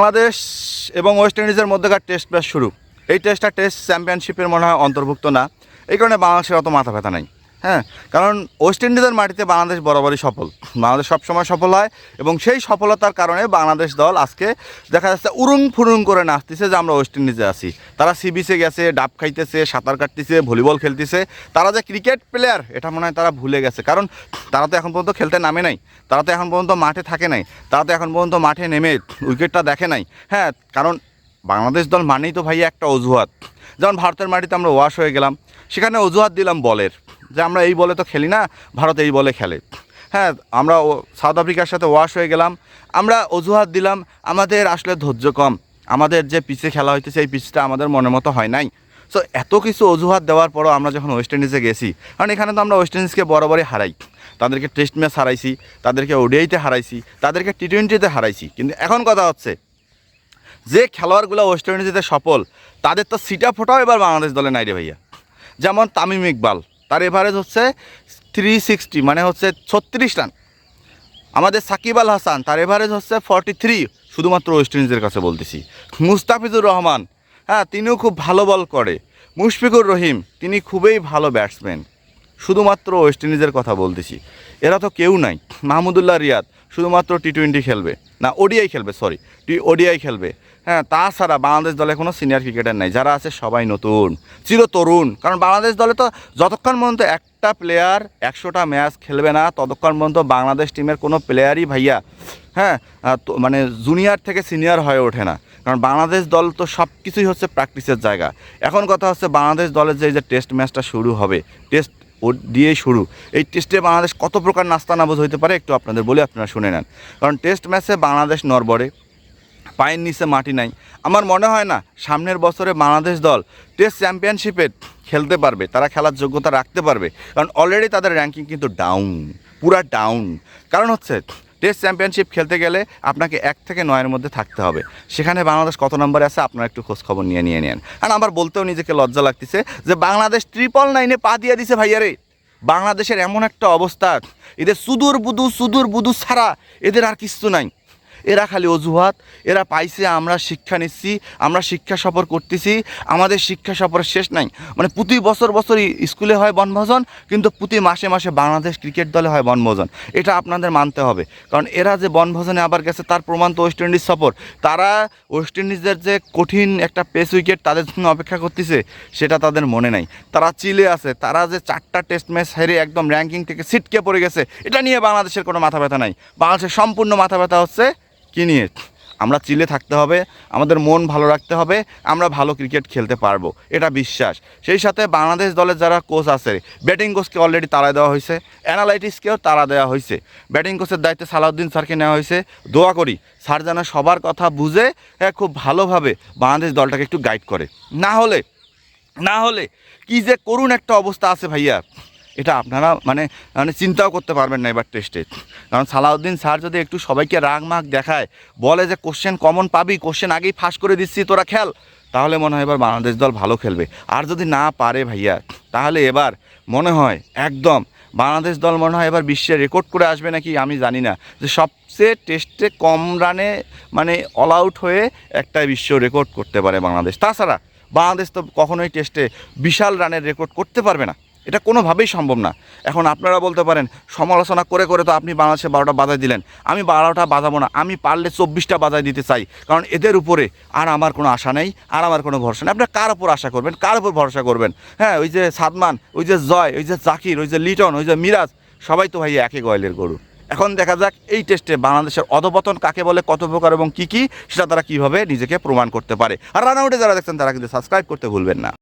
বাংলাদেশ এবং ওয়েস্ট ইন্ডিজের মধ্যেকার টেস্ট ম্যাচ শুরু। এই টেস্টটা টেস্ট চ্যাম্পিয়নশিপের মনে হয় অন্তর্ভুক্ত না। এই কারণে বাংলাদেশের অত মাথা ব্যথা নাই। হ্যাঁ কারণ ওয়েস্ট ইন্ডিজের মাটিতে বাংলাদেশ বরাবরই সফল। বাংলাদেশ সবসময় সফল হয় এবং সেই সফলতার কারণে বাংলাদেশ দল আজকে দেখা যাচ্ছে উরুং ফুরুং করে নাচতেছে যে আমরা ওয়েস্ট ইন্ডিজে আছি। তারা সি বিচে গেছে, ডাব খাইতেছে, সাঁতার কাটতেছে, ভলিবল খেলতেছে। তারা যে ক্রিকেট প্লেয়ার এটা মনে হয় তারা ভুলে গেছে। কারণ তারা তো এখন পর্যন্ত খেলতে নামে নাই। তারা তো এখন পর্যন্ত মাঠে থাকে নাই। তারা তো এখন পর্যন্ত মাঠে নেমে উইকেটটা দেখে নাই। হ্যাঁ কারণ বাংলাদেশ দল মানেই তো ভাই একটা অজুহাত। যেমন ভারতের মাটিতে আমরা ওয়াশ হয়ে গেলাম। সেখানে অজুহাত দিলাম বলের। যে আমরা এই বলে তো খেলি না, ভারত এই বলে খেলে। হ্যাঁ আমরা সাউথ আফ্রিকার সাথে ওয়াশ হয়ে গেলাম, আমরা অজুহাত দিলাম, আমাদের আসলে ধৈর্য কম, আমাদের যে পিচে খেলা হইতেছে এই পিচটা আমাদের মনের মতো হয় নাই। সো এত কিছু অজুহাত দেওয়ার পরও আমরা যখন ওয়েস্ট ইন্ডিজে গেছি, কারণ এখানে তো আমরা ওয়েস্ট ইন্ডিজকে বরাবরই হারাই, তাদেরকে টেস্ট ম্যাচ হারাইছি, তাদেরকে ওডিআইতে হারাইছি, তাদেরকে টি টোয়েন্টিতে হারাইছি, কিন্তু এখন কথা হচ্ছে, যে খেলোয়াড়গুলো ওয়েস্ট ইন্ডিজেতে সফল, তাদের তো সিটা ফোটাও এবার বাংলাদেশ দলে নাই রে ভাইয়া। যেমন তামিম ইকবাল তার এভারেজ হচ্ছে থ্রি সিক্সটি মানে হচ্ছে ছত্রিশ রান। আমাদের সাকিব আল হাসান, তার এভারেজ হচ্ছে ফর্টি থ্রি শুধুমাত্র ওয়েস্ট ইন্ডিজের কাছে বলতেছি। মুস্তাফিজুর রহমান হ্যাঁ তিনিও খুব ভালো বল করে। মুশফিকুর রহিম, তিনি খুবই ভালো ব্যাটসম্যান শুধুমাত্র ওয়েস্ট ইন্ডিজের কথা বলতেছি। এরা তো কেউ নাই। মাহমুদুল্লাহ রিয়াদ, শুধুমাত্র টি টোয়েন্টি খেলবে। না ওডিআই খেলবে সরি টি ওডিআই খেলবে। হ্যাঁ তাছাড়া বাংলাদেশ দলে কোনো সিনিয়র ক্রিকেটার নাই। যারা আছে সবাই নতুন, চির তরুণ। কারণ বাংলাদেশ দলে তো যতক্ষণ পর্যন্ত একটা প্লেয়ার একশোটা ম্যাচ খেলবে না, ততক্ষণ পর্যন্ত বাংলাদেশ টিমের কোনো প্লেয়ারই ভাইয়া হ্যাঁ মানে জুনিয়র থেকে সিনিয়র হয়ে ওঠে না। কারণ বাংলাদেশ দল তো সব কিছুই হচ্ছে প্র্যাকটিসের জায়গা। এখন কথা হচ্ছে বাংলাদেশ দলের যে যে টেস্ট ম্যাচটা শুরু হবে টেস্ট ও দিয়ে শুরু। এই টেস্টে বাংলাদেশ কত প্রকার নাস্তা নাস্তানাবোজ হইতে পারে একটু আপনাদের বলে আপনারা শুনে নেন। কারণ টেস্ট ম্যাচে বাংলাদেশ নরবরে পায়ের নিচে মাটি নাই। আমার মনে হয় না, সামনের বছরে বাংলাদেশ দল টেস্ট চ্যাম্পিয়নশিপে খেলতে পারবে, তারা খেলার যোগ্যতা রাখতে পারবে। কারণ অলরেডি তাদের র্যাঙ্কিং কিন্তু ডাউন পুরা ডাউন কারণ হচ্ছে, টেস্ট চ্যাম্পিয়নশিপ খেলতে গেলে আপনাকে এক থেকে নয়ের মধ্যে থাকতে হবে। সেখানে বাংলাদেশ কত নম্বরে আছে, আপনারা একটু খোঁজ খবর নিয়ে নিয়ে নেন। আর আমার বলতেও নিজেকে লজ্জা লাগতেছে যে বাংলাদেশ ট্রিপল নাইনে পা দিয়ে দিছে ভাইয়ারে বাংলাদেশের এমন একটা অবস্থা, এদের সুদূর বুদু সুদূর বুদু ছাড়া এদের আর কিছু নাই। এরা খালি অজুহাত, এরা পাইছে, আমরা শিক্ষা নিচ্ছি, আমরা শিক্ষা সফর করতেছি, আমাদের শিক্ষা সফরের শেষ নাই। মানে প্রতি বছর বছর স্কুলে হয় বনভোজন, কিন্তু প্রতি মাসে মাসে বাংলাদেশ ক্রিকেট দলে হয় বনভোজন। এটা আপনাদের মানতে হবে। কারণ এরা যে বনভোজনে আবার গেছে, তার প্রমাণ তো ওয়েস্ট ইন্ডিজ সফর। তারা ওয়েস্ট ইন্ডিজের যে কঠিন একটা পেস উইকেট তাদের জন্য অপেক্ষা করতেছে, সেটা তাদের মনে নাই। তারা চিলে আছে, তারা যে চারটা টেস্ট ম্যাচ হেরে একদম র্যাঙ্কিং থেকে ছিটকে পড়ে গেছে, এটা নিয়ে বাংলাদেশের কোনো মাথা ব্যথা নাই। বাংলাদেশের সম্পূর্ণ মাথা ব্যথা হচ্ছে কি নিয়ে? আমরা চিলে থাকতে হবে আমাদের মন ভালো রাখতে হবে আমরা ভালো ক্রিকেট খেলতে পারব এটা বিশ্বাস। সেই সাথে বাংলাদেশ দলের যারা কোচ আছে ব্যাটিং কোচকে অলরেডি তাড়া দেওয়া হয়েছে অ্যানালাইটিক্সকেও তাড়া দেওয়া হয়েছে। ব্যাটিং কোচের দায়িত্বে সালাউদ্দিন স্যারকে নেওয়া হয়েছে। দোয়া করি স্যার যেন সবার কথা বুঝে হ্যাঁ, খুব ভালোভাবে বাংলাদেশ দলটাকে একটু গাইড করে। না হলে না হলে কি যে করুণ একটা অবস্থা আছে ভাইয়া। এটা আপনারা মানে মানে চিন্তাও করতে পারবেন না এবার টেস্টে কারণ সালাউদ্দিন স্যার যদি একটু সবাইকে রাগ মাগ দেখায়, বলে যে কোশ্চেন কমন পাবি কোশ্চেন আগেই ফাঁস করে দিচ্ছি, তোরা খেল। তাহলে মনে হয় এবার বাংলাদেশ দল ভালো খেলবে। আর যদি না পারে ভাইয়া, তাহলে এবার মনে হয় একদম বাংলাদেশ দল মনে হয় এবার বিশ্বে রেকর্ড করে আসবে নাকি আমি জানি না। যে সবচেয়ে টেস্টে কম রানে মানে অল আউট হয়ে একটা বিশ্ব রেকর্ড করতে পারে বাংলাদেশ। তাছাড়া বাংলাদেশ তো কখনোই টেস্টে বিশাল রানের রেকর্ড করতে পারবে না। এটা কোনোভাবেই সম্ভব না। এখন আপনারা বলতে পারেন, সমালোচনা করে করে তো আপনি বাংলাদেশে বারোটা বাজায় দিলেন। আমি বারোটা বাজাবো না, আমি পারলে চব্বিশটা বাজায় দিতে চাই। কারণ এদের উপরে আর আমার কোনো আশা নেই, আর আমার কোনো ভরসা নেই। আপনারা কার উপর আশা করবেন? কার উপর ভরসা করবেন? হ্যাঁ ওই যে সাদমান, ওই যে জয়, ওই যে জাকির, ওই যে লিটন, ওই যে মিরাজ, সবাই তো ভাই একই গয়েলের গরু। এখন দেখা যাক এই টেস্টে বাংলাদেশের অধপতন কাকে বলে, কত প্রকার এবং কী কী, সেটা তারা কীভাবে নিজেকে প্রমাণ করতে পারে। আর রান আউটে যারা দেখছেন, তারা কিন্তু সাবস্ক্রাইব করতে ভুলবেন না।